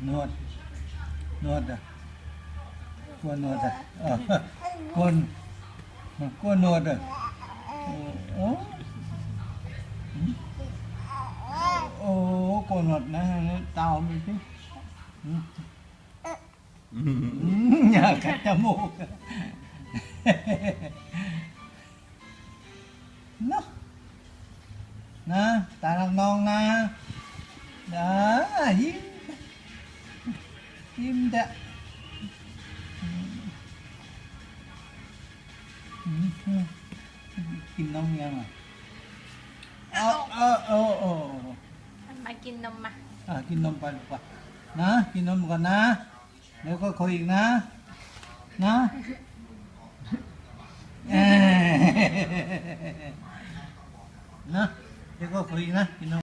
nuột. Nuột à? Cua nuột à? Ờ cua cua nuột à? Ố ố cua nuột này tao mới chứ. Nhà cắt chấm mù nó นวดอะโอ้โอ้โอ้กลัวนวดนะเตามันสิอืมอืมอยากกัดจมูกเนาะนะ ตาลังนองนะนะยิ้มยิ้มเด้ออืมอืมกินนมยังอะเอาเอาเอาเอาเอามากินนมมาอะกินนมไปลูกไปนะ กินนมก่อนนะ เดี๋ยวก็คุยอีกนะ นะเอ้ยนะ เดี๋ยวก็คุยนะกินนม